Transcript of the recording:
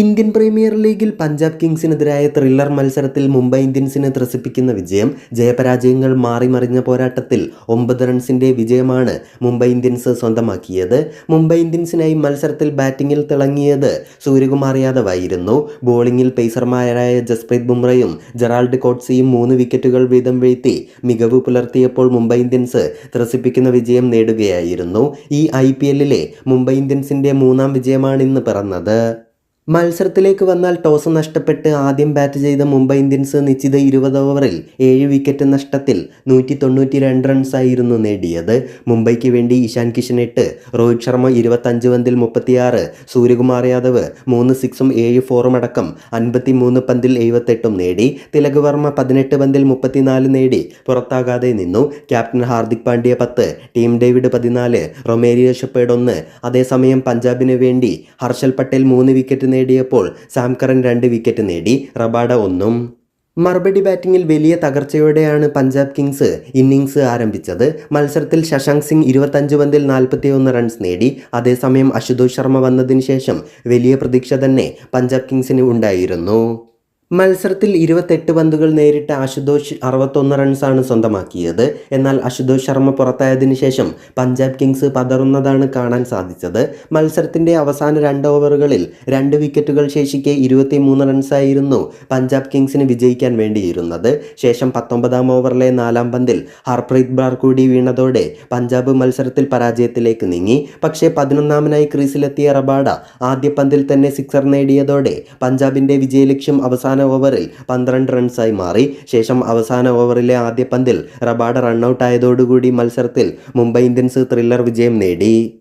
Indian premier ലീഗിൽ Punjab കിങ്സിനെതിരായ thriller മത്സരത്തിൽ മുംബൈ ഇന്ത്യൻസിനെ ത്രസിപ്പിക്കുന്ന വിജയം ജയപരാജയങ്ങൾ മാറിമറിഞ്ഞ പോരാട്ടത്തിൽ ഒമ്പത് റൺസിന്റെ വിജയമാണ് മുംബൈ ഇന്ത്യൻസ് സ്വന്തമാക്കിയത്. മുംബൈ ഇന്ത്യൻസിനായി മത്സരത്തിൽ ബാറ്റിംഗിൽ തിളങ്ങിയത് സൂര്യകുമാർ യാദവ് ആയിരുന്നു ബോളിംഗിൽ പേസർമാരായ ജസ്പ്രീത് ബുംറയും ജെറാൾഡ് കോട്സിയും മൂന്ന് വിക്കറ്റുകൾ വീതം വീഴ്ത്തി മികവ് പുലർത്തിയപ്പോൾ മുംബൈ ഇന്ത്യൻസ് ത്രസിപ്പിക്കുന്ന വിജയം നേടുകയായിരുന്നു. ഈ ഐ മുംബൈ ഇന്ത്യൻസിന്റെ മൂന്നാം വിജയമാണ് ഇന്ന് പിറന്നത്. മത്സരത്തിലേക്ക് വന്നാൽ ടോസ് നഷ്ടപ്പെട്ട് ആദ്യം ബാറ്റ് ചെയ്ത മുംബൈ ഇന്ത്യൻസ് നിശ്ചിത ഇരുപത് ഓവറിൽ ഏഴ് വിക്കറ്റ് നഷ്ടത്തിൽ നൂറ്റി തൊണ്ണൂറ്റി രണ്ട് റൺസായിരുന്നു നേടിയത്. മുംബൈക്ക് വേണ്ടി ഇഷാൻ കിഷൻ എട്ട് രോഹിത് ശർമ്മ ഇരുപത്തഞ്ച് പന്തിൽ മുപ്പത്തിയാറ് സൂര്യകുമാർ യാദവ് മൂന്ന് സിക്സും ഏഴ് ഫോറും അടക്കം അൻപത്തി മൂന്ന് പന്തിൽ എഴുപത്തെട്ടും നേടി. തിലക് വർമ്മ പതിനെട്ട് പന്തിൽ മുപ്പത്തിനാല് നേടി. പുറത്താകാതെ നിന്നു. ക്യാപ്റ്റൻ ഹാർദിക് പാണ്ഡ്യ പത്ത് ടീം ഡേവിഡ് പതിനാല് റൊമേരിയോ ഷെപ്പേഡ് ഒന്ന്. അതേസമയം പഞ്ചാബിന് വേണ്ടി ഹർഷൽ പട്ടേൽ മൂന്ന് വിക്കറ്റ് നേടിയപ്പോൾ സാംകറൻ രണ്ട് വിക്കറ്റ് നേടി. റബാഡ ഒന്നും. മറുപടി ബാറ്റിംഗിൽ വലിയ തകർച്ചയോടെയാണ് പഞ്ചാബ് കിങ്സ് ഇന്നിംഗ്സ് ആരംഭിച്ചത്. മത്സരത്തിൽ ശശാങ്ക് സിംഗ് ഇരുപത്തഞ്ച് പന്തിൽ നാൽപ്പത്തിയൊന്ന് റൺസ് നേടി. അതേസമയം അശുതോഷ് ശർമ്മ വന്നതിന് ശേഷം വലിയ പ്രതീക്ഷ തന്നെ പഞ്ചാബ് കിങ്സിന് ഉണ്ടായിരുന്നു. മത്സരത്തിൽ ഇരുപത്തെട്ട് പന്തുകൾ നേരിട്ട അശുതോഷ് അറുപത്തൊന്ന് റൺസാണ് സ്വന്തമാക്കിയത്. എന്നാൽ അശുതോഷ് ശർമ്മ പുറത്തായതിനു ശേഷം പഞ്ചാബ് കിങ്സ് പതറുന്നതാണ് കാണാൻ സാധിച്ചത്. മത്സരത്തിന്റെ അവസാന രണ്ട് ഓവറുകളിൽ രണ്ട് വിക്കറ്റുകൾ ശേഷിക്കെ ഇരുപത്തിമൂന്ന് റൺസായിരുന്നു പഞ്ചാബ് കിങ്സിന് വിജയിക്കാൻ വേണ്ടിയിരുന്നത്. ശേഷം പത്തൊമ്പതാം ഓവറിലെ നാലാം പന്തിൽ ഹർപ്രീത് ബാർ കൂടി വീണതോടെ പഞ്ചാബ് മത്സരത്തിൽ പരാജയത്തിലേക്ക് നീങ്ങി. പക്ഷേ പതിനൊന്നാമനായി ക്രീസിലെത്തിയ റബാഡ ആദ്യ പന്തിൽ തന്നെ സിക്സർ നേടിയതോടെ പഞ്ചാബിന്റെ വിജയലക്ഷ്യം അവസാന ഓവറിൽ പന്ത്രണ്ട് റൺസായി മാറി. ശേഷം അവസാന ഓവറിലെ ആദ്യ പന്തിൽ റബാഡ റണ്ണൌട്ട് ആയതോടുകൂടി മത്സരത്തിൽ മുംബൈ ഇന്ത്യൻസ് ത്രില്ലർ വിജയം നേടി.